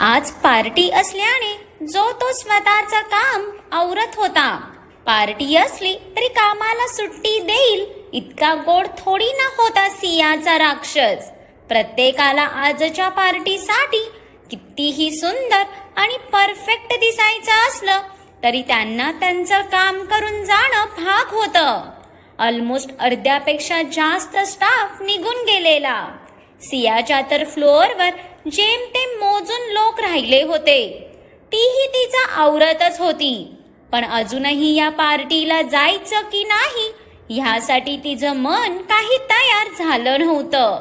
आज पार्टी असल्याने जो तो स्वतःचं काम आवरत होता. पार्टी असली तरी कामाला सुट्टी देईल इतका गोड थोडी ना होता सियाचा राक्षस. प्रत्येकाला आजच्या पार्टीसाठी कितीही सुंदर आणि परफेक्ट दिसायचं असलं तरी त्यांना त्यांचं काम करून जाणं भाग होतं. ऑलमोस्ट अर्ध्यापेक्षा जास्त स्टाफ निघून गेलेला. सियाच्या तर फ्लोअरवर जेमतेम मोजून लोक राहिले होते. तीही तिचा आवरतच होती. पण अजूनही या पार्टीला जायचं की नाही ह्यासाठी तिचं मन काही तयार झालं नव्हतं.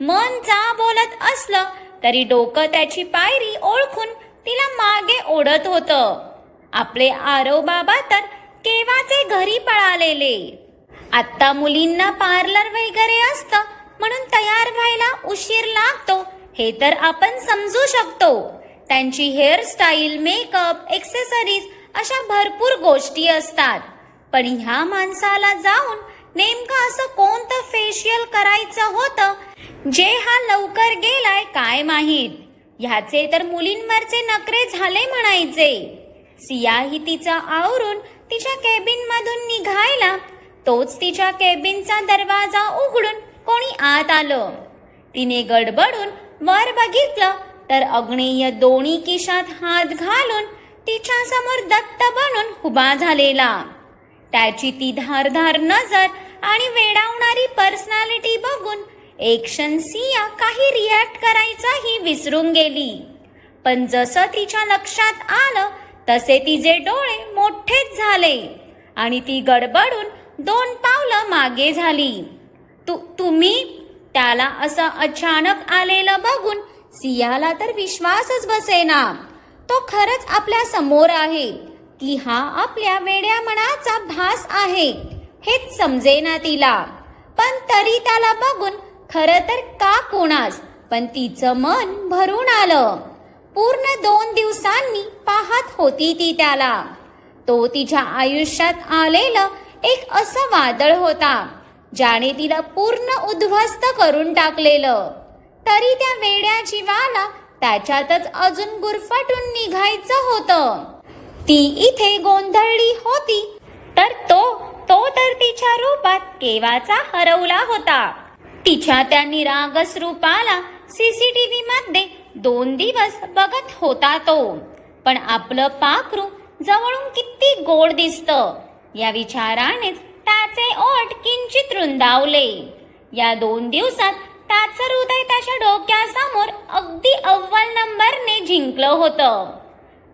मन जा बोलत असलं तरी डोकं त्याची पायरी ओळखून तिला मागे ओढत होतं. आपले आरव बाबा तर केव्हाचे घरी पळालेले. आत्ता मुलींना पार्लर वगैरे असतं म्हणून तयार व्हायला उशीर लागतो. हे तर आपण समजू शकतो. त्यांची हेअरस्टाईल मेकअप एक्सेसरीज अशा भरपूर गोष्टी असतात. पण ह्या माणसाला जाऊन नेमकं असं कोणतं फेशियल करायचं होतं? जे हा लवकर गेलाय काय माहीत? ह्याचे तर मुलींवरचे नखरे झाले म्हणायचे. सियाही तिचा आवरून तिच्या केबिन मधून निघायला तोच तिच्या केबिनचा दरवाजा उघडून कोणी आत आलं. तिने गडबडून वर बघितलं तर अग्नेय दोन्ही किशात हात घालून तिच्या समोर दत्त बनून उभा झालेला. त्याची ती धारधार नजर आणि वेडावणारी पर्सनॅलिटी बघून एक्शन सिया काही रिॲक्ट करायचाही विसरून गेली. पण जसं तिच्या लक्षात आलं तसे तिचे डोळे मोठेच झाले आणि ती गडबडून दोन पावलं मागे झाली. तु तुम्ही त्याला असं अचानक आलेलं बघून सियाला तर विश्वासच बसेना. तो खरंच आपल्यासमोर आहे. की हा आपल्या वेड्या मनाचा भास आहे हेच समजेना तिला. पण तरी त्याला बघून खरं तर का कोणास पण तिचं मन भरून आलं. पूर्ण दोन दिवसांनी पाहत होती ती त्याला. तो तिच्या आयुष्यात आलेलं एक असं वादळ होता. ज्याने तिला पूर्ण उद्ध्वस्त करून टाकलेलं. तरी त्या वेड्या जीवाला त्याच्यातच अजून गुरफटून निघायचं होतं. ती इथे गोंधळली होती तर तो तो तर तिच्या रूपात केवाचा हरवला होता. तिच्या त्या निरागस रूपाला सीसीटीव्ही मध्ये दोन दिवस बघत होता तो. पण आपलं पाखरू जवळून किती गोड दिसतं. या विचारानेच त्याचे ओठ किंचित रुंदावले या दोन दिवसात त्याचं हृदय त्याच्या डोक्यासमोर अगदी अव्वल नंबरने जिंकलं होतं.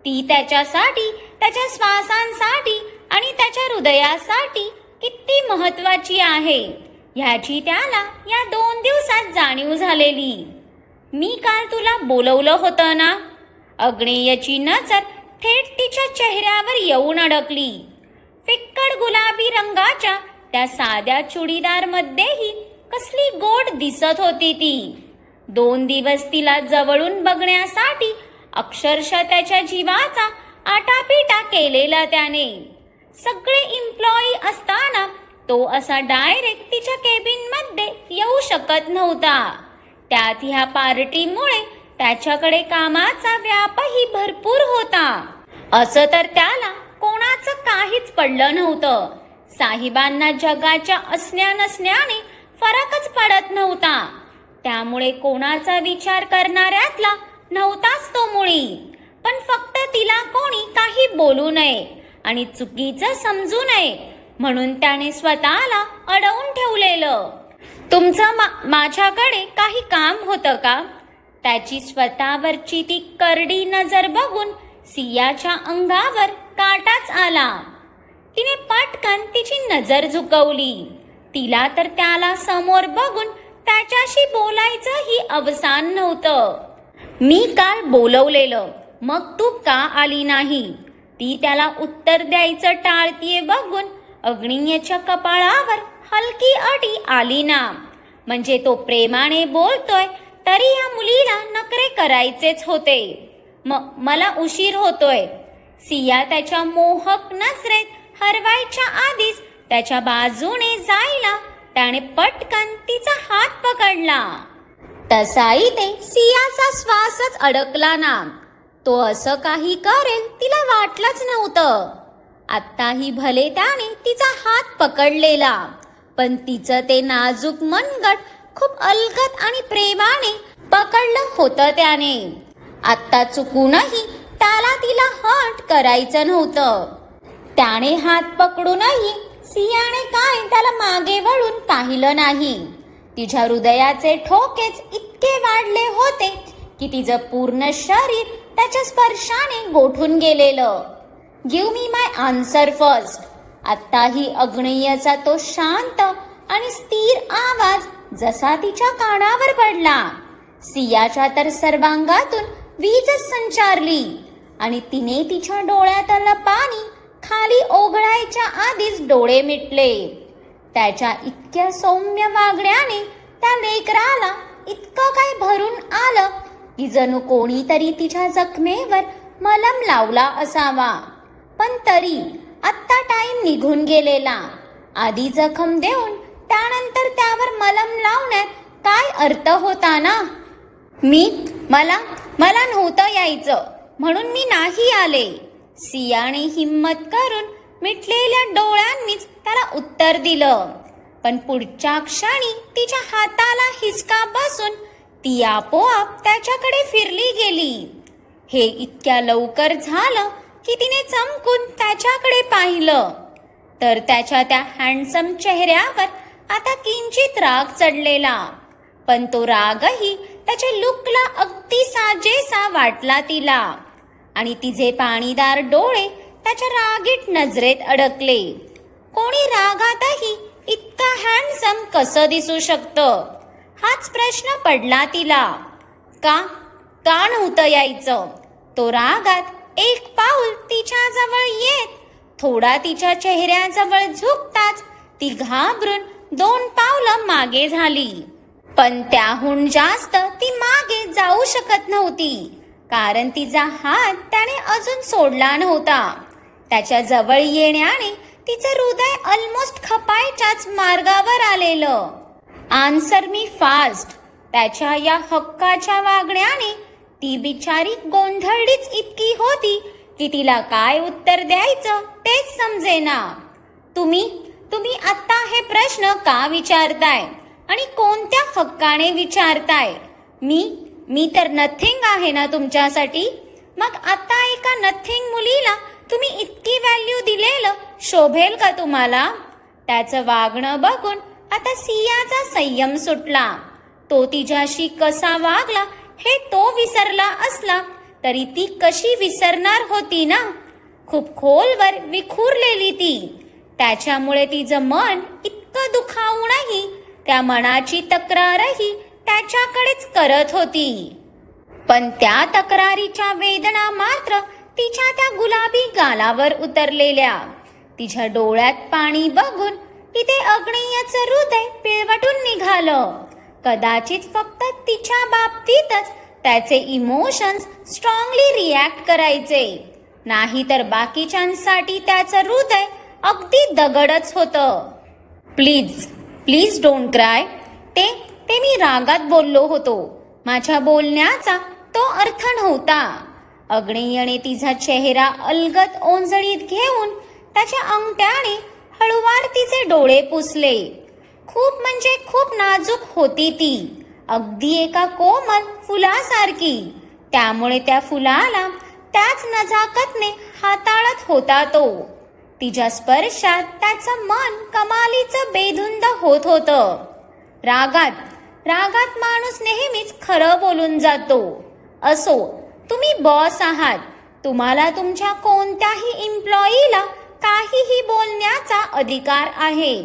ती त्याच्यासाठी त्याच्या श्वासांसाठी आणि त्याच्या हृदयासाठी किती महत्वाची आहे ह्याची त्याला या दोन दिवसात जाणीव झालेली. मी काल तुला बोलवलं होतं ना? अग्नेयची नजर थेट तिच्या चेहऱ्यावर येऊन अडकली. फिक्कड गुलाबी रंगाच्या त्या साध्या चुडीदार मध्येही कसली गोड दिसत होती ती. दोन दिवस तिला जवळून बघण्यासाठी अक्षरशः त्याच्या जीवाचा आटापिटा केलेला त्याने. सगळे इम्प्लॉई असताना तो असा डायरेक्ट तिच्या केबिनमध्ये येऊ शकत नव्हता. त्यात ह्या पार्टीमुळे त्याच्याकडे कामाचा व्यापही भरपूर होता. असं तर त्याला कोणाचं काहीच पडलं नव्हतं. साहिबांना जगाच्या असण्या नसण्याने फरकच पडत नव्हता. त्यामुळे कोणाचा विचार करणाऱ्यातला नव्हताच तो मुळी. पण फक्त तिला कोणी काही बोलू नये आणि चुकीचं समजू नये म्हणून त्याने स्वतःला अडवून ठेवलेलं. तुमचं मा माझ्याकडे काही काम होतं का? त्याची स्वतःवरची ती करडी नजर बघून सियाच्या अंगावर काटाच आला. कांतीची नजर झुकवली. तिला तर त्याला समोर बघून त्याच्याशी बोलायचंही अवसान नव्हतं. मी काल बोलवलेलं मग तू का आली नाही? ती त्याला उत्तर द्यायचं टाळतीये बघून अग्नियच्या कपाळावर हलकी अटी आली ना. म्हणजे तो प्रेमाने बोलतोय तरी या मुलीला नकरे करायचेच होते. म मला उशीर होतोय. सिया त्याच्या मोहक नजरेत हरवायच्या आधीच त्याच्या बाजूने जायला त्याने पटकन तिचा हात पकडला. तसाही ते सियाचा श्वासच अडकला ना तो असं काही करेल तिला वाटलंच नव्हतं. आत्ताही भले त्याने तिचा हात पकडलेला पण तिचं ते नाजूक मनगट खूप अलगत आणि प्रेमाने पकडलं होतं त्याने. आत्ता चुकूनही त्याला तिला हट करायचं नव्हतं. त्याने हात पकडूनही सियाने काय? त्याला मागे वळून पाहिलं नाही. तिच्या हृदयाचे ठोकेच इतके वाढले होते की तिचं पूर्ण शरीर त्याच्या स्पर्शाने गोठून गेलेलं. Give me my answer first आत्ताही अग्नेयचा तो शांत आणि स्थिर आवाज जसा तिच्या कानावर पडला. सियाच्या तर सर्वांगातून वीजच संचारली आणि तिने तिच्या डोळ्यातलं पाणी खाली ओघळायच्या आधीच डोळे मिटले. त्याच्या इतक्या सौम्य वागण्याने त्या लेकराला इतकं काय भरून आलं की जणू कोणीतरी तिच्या जखमेवर मलम लावला असावा. पण तरी आत्ता टाइम निघून गेलेला. आधी जखम देऊन त्यानंतर त्यावर मलम लावण्यात काय अर्थ होता ना? मी मला मला नव्हतं यायचं. म्हणून मी नाही आले. सियाने हिम्मत करून मिटलेल्या डोळ्यांनीच त्याला उत्तर दिलं. पण पुढच्या क्षणी तिच्या हाताला हिसका बसून ती आपोआप त्याच्याकडे फिरली गेली. हे इतक्या लवकर झालं की तिने चमकून त्याच्याकडे पाहिलं. तर त्याच्या त्या हँडसम चेहऱ्यावर आता किंचित राग चढलेला. पण तो रागही त्याच्या लुकला अगदी साजेसा वाटला तिला. आणि तिचे पाणीदार डोळे त्याच्या रागीट नजरेत अडकले. कोणी रागातही इतका हँडसम कसं दिसू शकतं? हाच प्रश्न पडला तिला. का? का नव्हतं यायचं? तो रागात एक पाऊल तिच्या जवळ येत थोडा तिच्या चेहऱ्याजवळ झुकताच ती घाबरून दोन पावलं मागे झाली. पण त्याहून जास्त ती मागे जाऊ शकत नव्हती. कारण तिचा हात त्याने अजून सोडला नव्हता. त्याच्याजवळ येण्याने तिचं हृदय ऑलमोस्ट खपायच्याच मार्गावर आलेलं. आन्सर मी फास्ट त्याच्या या हक्काच्या वागण्याने ती बिचारी गोंधळलीच इतकी होती की तिला काय उत्तर द्यायचं तेच समजेना. तुम्ही तुम्ही आत्ता हे प्रश्न का विचारताय? आणि कोणत्या हक्काने विचारताय? मी मी तर नथिंग आहे ना तुमच्यासाठी. मग आता एका नथिंग मुलीला तुम्ही इतकी व्हॅल्यू दिलेलं शोभेल का तुम्हाला? त्याचं वागणं बघून आता सियाचा संयम सुटला. तो तिच्याशी कसा वागला हे तो विसरला असला तरी ती कशी विसरणार होती ना? खूप खोलवर विखुरलेली ती. त्याच्यामुळे तिचं मन इतकं दुखावूनही त्या मनाची तक्रारही त्याच्याकडेच करत होती. पण त्या तक्रारीच्या वेदना मात्र तिच्या त्या गुलाबी गालावर उतरलेल्या. तिच्या डोळ्यात पाणी बघून तिथे अग्नेयाचं हृदय पिळवटून निघालं. कदाचित फक्त तिच्या बाबतीतच त्याचे इमोशन्स स्ट्रॉंगली रिॲक्ट करायचे. नाही तर बाकीच्यांसाठी त्याचं हृदय अगदी दगडच होतं. प्लीज प्लीज डोंट क्राय ते ते मी रागात बोललो होतो. माझ्या बोलण्याचा तो अर्थ नव्हता. अग्नेयने तिचा चेहरा अलगत ओंजळीत घेऊन त्याच्या अंगठ्याने हळुवार तिचे डोळे पुसले. खूप म्हणजे खूप नाजूक होती ती. अगदी एका कोमल फुलासारखी. त्यामुळे त्या फुलाला त्याच नजाकतने हाताळत होता तो. तिच्या स्पर्शात त्याचं मन कमालीचं बेधुंद होत होतं. रागात रागात माणूस नेहमीच खरं बोलून जातो. असो तुम्ही बॉस आहात. तुम्हाला तुमच्या कोणत्याही इम्प्लॉईला काहीही बोलण्याचा अधिकार आहे.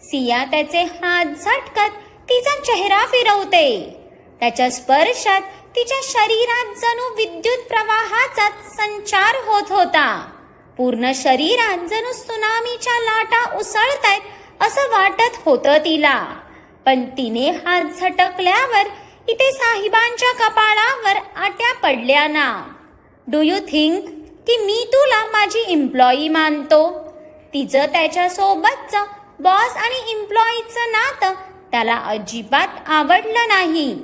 सिया त्याचे हात झटकत तिचा चेहरा फिरवते. त्याच्या स्पर्शात तिच्या शरीरात जणू विद्युत प्रवाहाचा संचार होत होता. पूर्ण शरीरात जणू सुनामीच्या लाटा उसळतायत असं वाटत होतं तिला. पण तिने हात झटकल्यावर इथे साहिबांच्या कपाळावर आट्या पडल्या ना. डू यू थिंक की मी तुला माझी इम्प्लॉई मानतो? तिचं त्याच्यासोबतचं बॉस आणि इम्प्लॉईचं नातं त्याला अजिबात आवडलं नाही.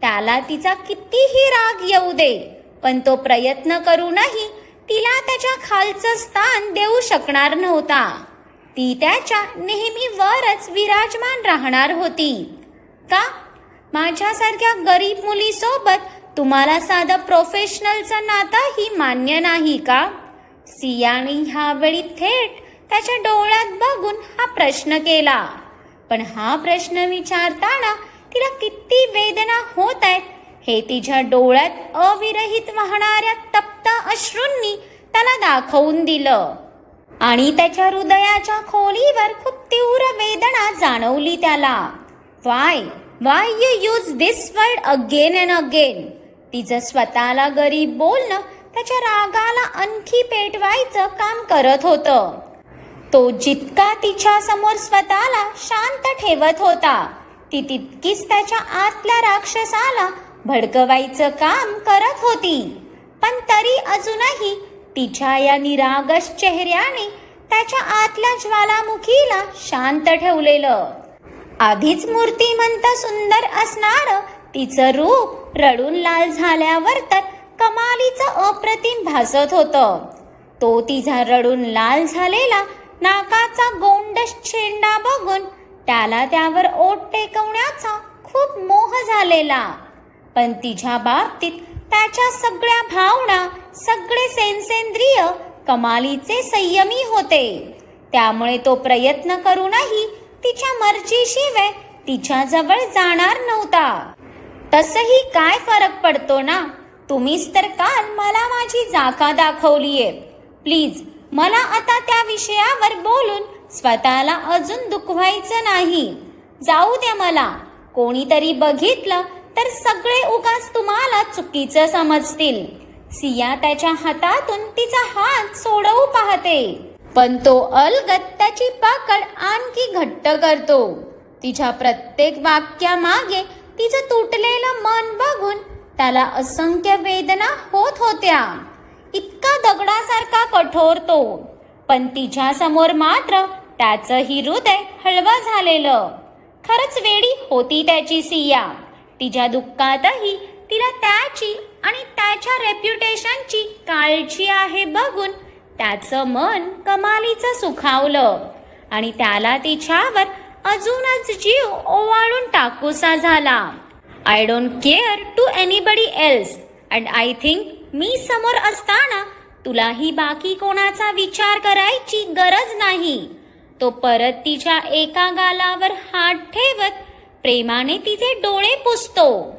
त्याला तिचा कितीही राग येऊ दे पण तो प्रयत्न करूनही तिला त्याच्या खालचं स्थान देऊ शकणार नव्हता. ती त्याच्या नेहमी वरच विराजमान राहणार होती. का? माझ्यासारख्या गरीब मुलीसोबत तुम्हाला साधं प्रोफेशनलचं नातंही मान्य नाही का? सियाने ह्यावेळी थेट त्याच्या डोळ्यात बघून हा प्रश्न केला. पण हा प्रश्न विचारताना तिला किती वेदना होत आहेत हे तिच्या डोळ्यात अविरहित वाहणाऱ्या तप्त अश्रूंनी त्याला दाखवून दिलं. आणि त्याच्या हृदयाच्या खोलीवर खूप तीव्र वेदना जाणवली त्याला. Why why you use this word again and again. तिचं स्वतःला गरीब बोलणं त्याच्या रागाला आणखी पेटवायचं काम करत होतं. तो जितका तिच्या समोर स्वतःला शांत ठेवत होता ती तितकीच त्याच्या आतल्या राक्षसाला भडकवायचं काम करत होती. पण तरी अजूनही तिच्या या निरागस चेहऱ्याने त्याच्या आतल्या ज्वालामुखीला शांत ठेवलेलं. आधीच मूर्तिमंत सुंदर असणार तिचं रूप रडून लाल झाल्यावर तर कमालीचं अप्रतिम भासत होतं. तो तिचा रडून लाल झालेला नाकाचा गोंडस शेंडा बघून त्याला त्यावर ओट टेकवण्याचा खूप मोह झालेला. पण तिच्या बाबतीत त्याच्या सगळ्या भावना सगळे सेन्सेंद्रिय कमालीचे संयमी होते. त्यामुळे तो प्रयत्न करूनही तिच्या मर्जीशिवाय तिच्या जवळ जाणार नव्हता. तसही काय फरक पडतो ना? तुम्हीच तर काल मला माझी जागा दाखवलीये. प्लीज मला आता त्या विषयावर बोलून स्वतःला अजून दुखवायचं नाही. जाऊ द्या मला. कोणीतरी बघितलं तर सगळे उगाच तुम्हाला चुकीचं समजतील. सिया त्याच्या हातातून तिचा हात सोडवू पाहते. पण तो अलगत त्याची पाकड आणखी घट्ट करतो. तिच्या प्रत्येक वाक्यामागे तिचं तुटलेलं मन बघून त्याला असंख्य वेदना होत होत्या. इतका दगडासारखा कठोर तो. पण तिच्या समोर मात्र त्याचंही हृदय हळवं झालेलं. खरंच वेडी होती त्याची सिया. तिच्या दुःखातही तिला त्याची आणि त्याच्या रेप्युटेशनची काळजी आहे बघून त्याचं मन कमालीचं सुखावलं. आणि त्याला तिच्यावर अजूनच जीव ओवाळून टाकूसा झाला. I don't care to anybody else and I think मी समोर असताना तुलाही बाकी कोणाचा विचार करायची गरज नाही. तो परत तिच्या एका गालावर हात ठेवत प्रेमाने तिचे डोळे पुसतो.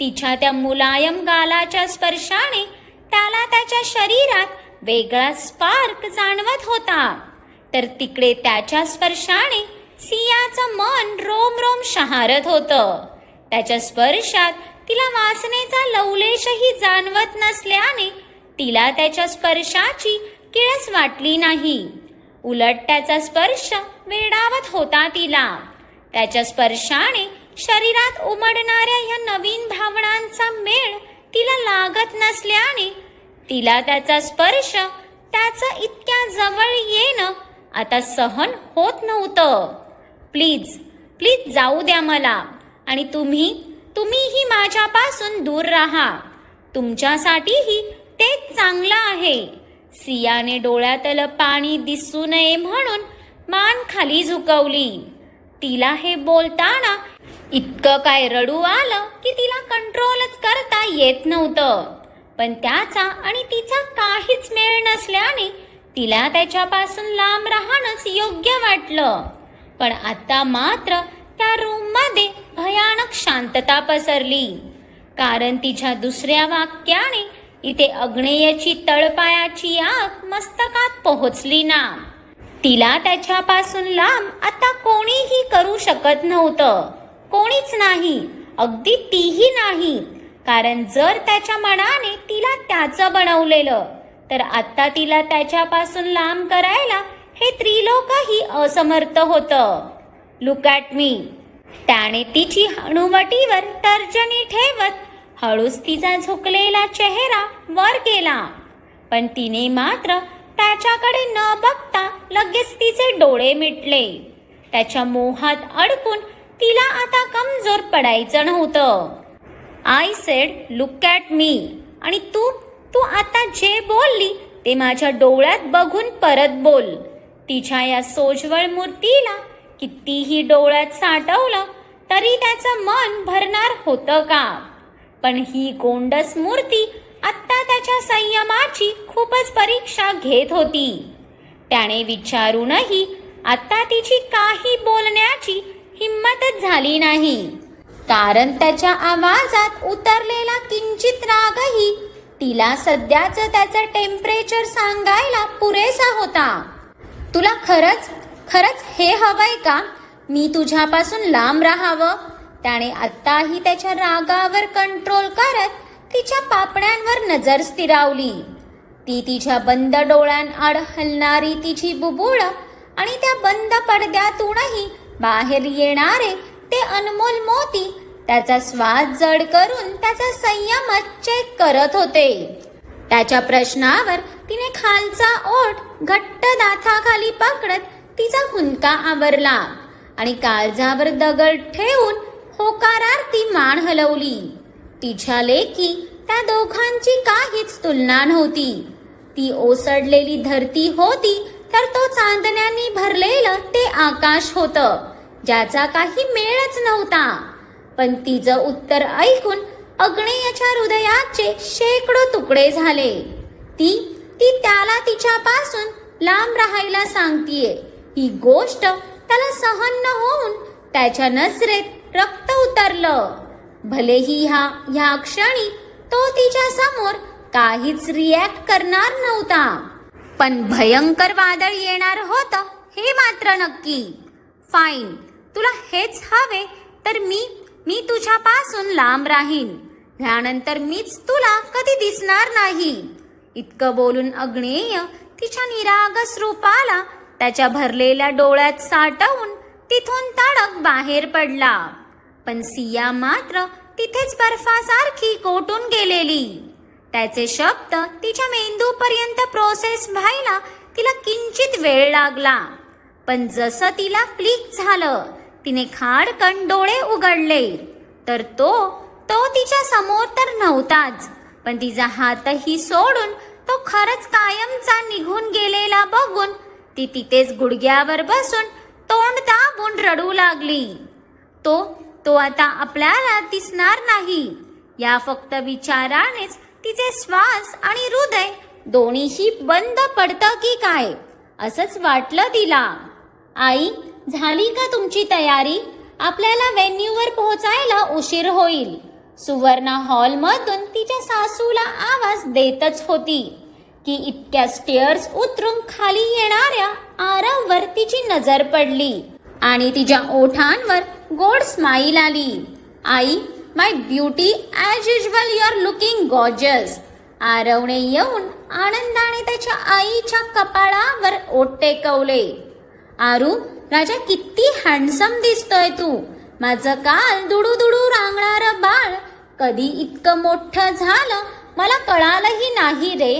तिच्या त्या मुलायम गालाच्या स्पर्शाने त्याला त्याच्या शरीरात वेगळा स्पार्क जाणवत होता. तर तिकडे त्याच्या स्पर्शाने सियाचं मन रोम रोम शहारत होतं. त्याच्या स्पर्शात तिला वासनेचा लवलेशही जाणवत नसल्याने तिला त्याच्या स्पर्शाची किळस वाटली नाही. उलट त्याचा स्पर्श वेडावत होता तिला. त्याच्या स्पर्शाने शरीरात उमडणाऱ्या ह्या नवीन भावनांचा मेळ तिला लागत नसल्याने तिला त्याचा स्पर्श त्याचं इतक्या जवळ येणं आता सहन होत नव्हतं. प्लीज प्लीज जाऊ द्या मला आणि तुम्ही तुम्हीही माझ्यापासून दूर राहा. तुमच्यासाठीही ते चांगलं आहे सियाने डोळ्यातलं पाणी दिसू नये म्हणून मान खाली झुकवली. तिला हे बोलताना इतकं काय रडू आलं की तिला कंट्रोलच करता येत नव्हतं. पण त्याचा आणि तिचा काहीच मेळ नसल्याने तिला त्याच्यापासून लांब राहणंच योग्य वाटलं. पण आता मात्र त्या रूममध्ये भयानक शांतता पसरली. कारण तिच्या दुसऱ्या वाक्याने इथे अग्नेयची तळपायाची आग मस्तकात पोहोचली ना. तिला त्याच्यापासून लांब आता कोणीही करू शकत नव्हतं. कोणीच नाही. अगदी तीही नाही. कारण जर त्याच्या मनाने तिला त्याचं बनवलेलं तर आता तिला त्याच्यापासून लांब करायला हे त्रिलोकही असमर्थ होतं. लुक ॲट मी त्याने तिची हणुवटीवर तर्जनी ठेवत हळूच तिचा झुकलेला चेहरा वर केला पण तिने मात्र त्याच्याकडे न बघता लगेच तिचे डोळे मिटले. त्याच्या मोहात अडकून तिला आता कमजोर पडायचं नव्हतं. I said look at me आणि तू? तू आता जे बोलली ते माझ्या डोळ्यात बघून परत बोल. तिच्या या सोजवळ मूर्तीला कितीही डोळ्यात साठवलं तरी त्याचं मन भरणार होतं का? पण ही गोंडस मूर्ती त्याच्या संयमाची खूपच परीक्षा घेत होती. त्याने विचारूनही आता तिची काही बोलण्याची हिंमतच झाली नाही. कारण त्याच्या आवाजात उतरलेला किंचित रागही तिला सध्याच त्याचं टेम्परेचर सांगायला पुरेसा होता. तुला खरंच खरंच हे हवंय का? मी तुझ्यापासून लांब राहावं? त्याने आत्ताही त्याच्या रागावर कंट्रोल करत तिच्या पापण्यांवर नजर स्थिरावली. ती तिच्या बंद डोळ्यांआड हलणारी तिची बुबुळ आणि त्या बंद पडद्यातूनही बाहेर येणारे ते अनमोल मोती त्याचा स्वाद जड करून त्याचा संयम चेक करत होते. त्याच्या प्रश्नावर तिने खालचा ओठ घट्ट दाथाखाली पकडत तिचा हुंका आवरला आणि काळजावर दगड ठेवून होकारार्थी मान हलवली. तिच्या लेखी त्या दोघांची काहीच तुलना नव्हती. ती ओसडलेली धरती होती तर तो चांदण्यांनी भरलेलं ते आकाश होतं ज्याचा काही मेळच नव्हता. पण तिचं उत्तर ऐकून अग्नेयाच्या हृदयाचे शेकडो तुकडे झाले. ती ती त्याला तिच्यापासून लांब राहायला सांगतीये. ही गोष्ट त्याला सहन न होऊन त्याच्या नजरेत रक्त उतरलं. भलेही ह्या ह्या क्षणी तो तिच्या समोर काहीच रिॲक्ट करणार नव्हता. पण भयंकर वादळ येणार होतं हे मात्र नक्की. फाईन तुला हेच हवे तर मी मी तुझ्यापासून लांब राहीन. ह्यानंतर मीच तुला कधी दिसणार नाही. इतकं बोलून अग्नेय तिच्या निरागस रूपाला त्याच्या भरलेल्या डोळ्यात साठवून तिथून तडक बाहेर पडला. पण सिया मात्र तिथेच बर्फासारखी कोटून गेलेली. त्याचे शब्द तिच्या मेंदूपर्यंत प्रोसेस व्हायला तिला किंचित वेळ लागला. पण जसं तिला क्लिक झालं तिने खाडकन डोळे उघडले. तर तो तो तिच्या समोर तर नव्हताच पण तिचा हातही सोडून तो खरंच कायमचा निघून गेलेला बघून ती तिथेच गुडघ्यावर बसून तोंड दाबून रडू लागली. तो तो आता आपल्याला दिसणार नाही. या फक्त विचारानेच तिचे श्वास आणि हृदय दोन्हीही बंद पडतं की काय? असंच वाटलं तिला. आई झाली का तुमची तयारी? आपल्याला व्हेन्यूवर पोहोचायला उशीर होईल. सुवर्णा हॉलमधून तिच्या सासूला आवाज देतच होती की इतक्या स्टेअर्स उतरून खाली येणाऱ्या आरववर तिची नजर पडली आणि तिच्या ओठांवर गोड स्माईल आली. Hi my beauty as usual your looking gorgeous आरवणे येऊन आनंदाने त्याच्या आईच्या कपाळावर ओट टेकवले आरू राजा किती हँडसम दिसतोय तू. माझं काल दुडू दुडू रांगणार बाळ कधी इतकं मोठं झालं मला कळालंही नाही रे.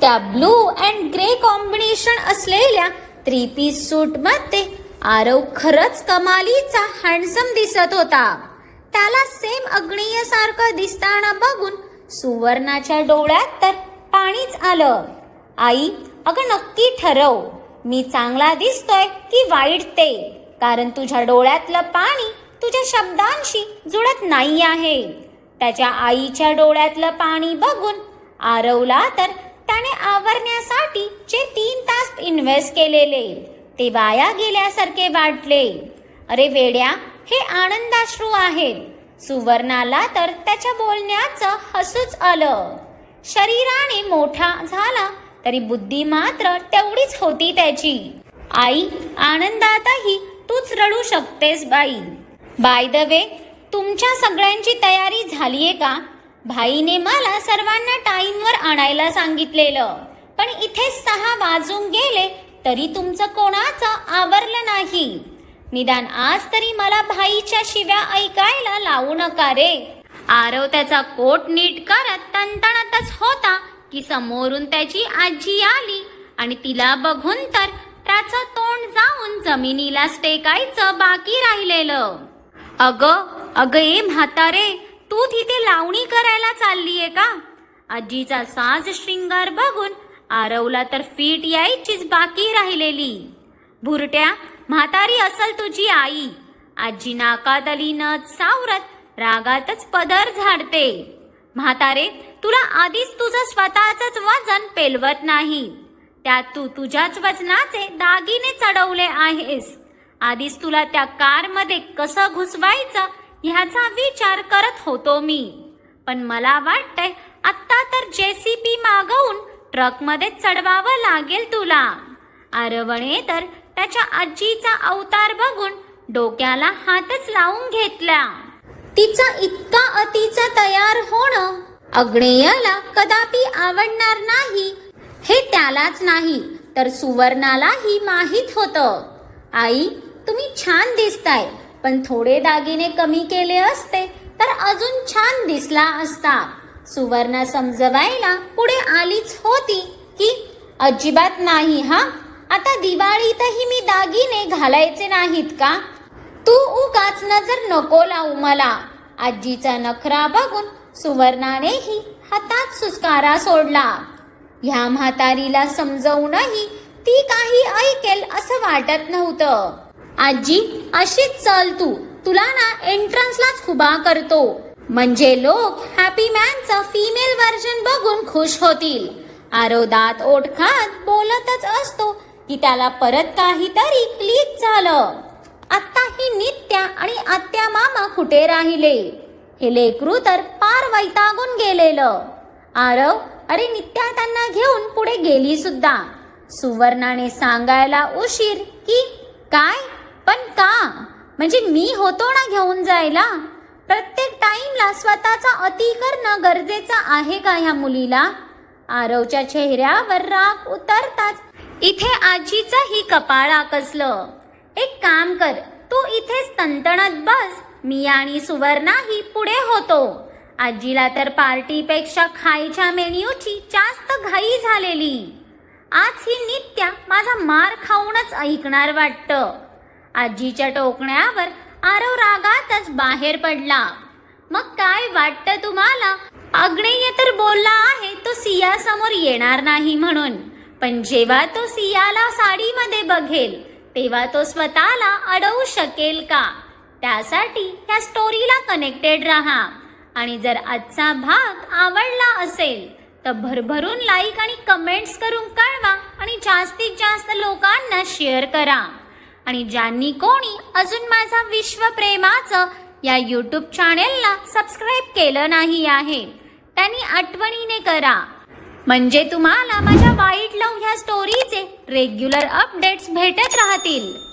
त्या ब्लू अँड ग्रे कॉम्बिनेशन असलेल्या थ्री पीस सूटमध्ये आरव खरंच कमालीचा हँडसम दिसत होता. त्याला सेम अग्नीय सारखं दिसताना बघून सुवर्णाच्या डोळ्यात तर पाणीच आलं. आई अगं नक्की ठरव. मी चांगला दिसतोय की वाईट ते. कारण तुझ्या डोळ्यातलं पाणी तुझ्या शब्दांशी जुळत नाही आहे. त्याच्या आईच्या डोळ्यातलं पाणी बघून आरवला तर त्याने आवरण्यासाठी जे तीन तास इन्व्हेस्ट केलेले. ते वाया गेल्यासारखे वाटले. अरे वेड्या हे आनंदाश्रू आहेत. सुवर्णाला तर त्याच्या बोलण्याचं हसूच आलं. शरीराने मोठा झाला तरी बुद्धी मात्र तेवढीच होती त्याची. आई आनंदातही तूच रडू शकतेस बाई. बाय द वे तुमच्या सगळ्यांची तयारी झालीये का? भाईने मला सर्वांना टाईमवर आणायला सांगितलेलं. पण इथे सहा वाजून गेले तरी तुमचं कोणाचं आवरलं नाही. निदान आज तरी मला भाईच्या शिव्या ऐकायला लावू नका रे. आरव त्याचा कोट नीट करत तणतणतच होता की समोरून त्याची आजी आली आणि तिला बघून तर त्याचं तोंड जाऊन जमिनीला स्टेकायचं बाकी राहिलेलं. अग अग ए म्हातारे तू तू तिथे लावणी करायला चाललीये का? आजीचा साज श्रृंगार बघून आरवला तर फीट यायचीच बाकी राहिलेली. भुरट्या म्हातारी असल तुझी आई. आजी नाकात आली न सावरत रागातच पदर झाडते. म्हातारे तुला आधीच तुझं स्वतःच वजन पेलवत नाही. त्यात तू तुझ्याच वजनाचे दागिने चढवले आहेस. आधीच तुला त्या कारमध्ये कसं घुसवायचं ह्याचा विचार करत होतो मी. पण मला वाटतंय आत्ता तर जेसीपी मागवून ट्रकमध्ये चढवावं लागेल तुला. आरवणे तर त्याच्या आजीचा अवतार बघून डोक्याला हातच लावून घेतला. तिचा इतका अतिचा तयार होणं अग्नेयाला कदापि आवडणार नाही. हे त्यालाच नाही तर सुवर्णालाही माहीत होतं. आई तुम्ही छान दिसताय पण थोडे दागिने कमी केले असते तर अजून छान दिसला असता. सुवर्णा समजवायला पुढे आलीच होती की अजिबात नाही हा? आता दिवाळीतही मी दागिने घालायचे नाहीत का? तू उगाच नजर नको लावू मला. आजीचा नखरा बघून सुवर्णानेही हातात सुस्कारा सोडला. ह्या म्हातारीला समजवूनही ती काही ऐकेल असं वाटत नव्हतं. आजी अशीच चल तू. तुला ना एंट्रन्सलाच उभा करतो. म्हणजे लोक हॅपी मॅनचं फिमेल व्हर्जन बघून खुश होतील. आरोदात ओटखात बोलतच असतो की त्याला परत काहीतरी क्लिक झालं. आता ही नित्या आणि आत्या मामा कुठे राहिले? हे लेकरू तर पार वैतागून गेलेलं. आरव अरे नित्या त्यांना घेऊन पुढे गेली सुद्धा. सुवर्णाने सांगायला उशीर की काय? पण का? म्हणजे मी होतो ना घेऊन जायला? प्रत्येक टाइमला स्वतःचा अति करणं गरजेचं आहे का ह्या मुलीला? आरवच्या चेहऱ्यावर राग उतरताच इथे आजीचंही कपाळ आकसलं. एक काम कर तू इथेच तणतणत बस मी आणि सुवर्णाही पुढे होतो. आजीला तर पार्टीपेक्षा खायच्या मेन्यूची जास्त घाई झालेली. आज ही नित्या माझा मार खाऊनच ऐकणार वाटतं. आजीच्या टोकण्यावर आरव रागातच बाहेर पडला. मग काय वाटतं तुम्हाला? अग्नेय तर बोलला आहे तो सिया समोर येणार नाही म्हणून. पण जेव्हा तो सियाला साडीमध्ये बघेल तेव्हा तो स्वतःला अडवू शकेल का? त्यासाठी त्या स्टोरीला कनेक्टेड राहा. आणि जर आजचा भाग आवडला असेल तर भरभरून लाईक आणि कमेंट्स करून कळवा आणि जास्तीत जास्त लोकांना शेअर करा. आणि ज्यांनी कोणी अजून माझा विश्व प्रेमाचं या यूट्यूब चॅनेलला सबस्क्राईब केलं नाही आहे त्यांनी आठवणीने करा. म्हणजे तुम्हाला माझ्या वाईट लव ह्या स्टोरीचे रेग्युलर अपडेट्स भेटत राहतील.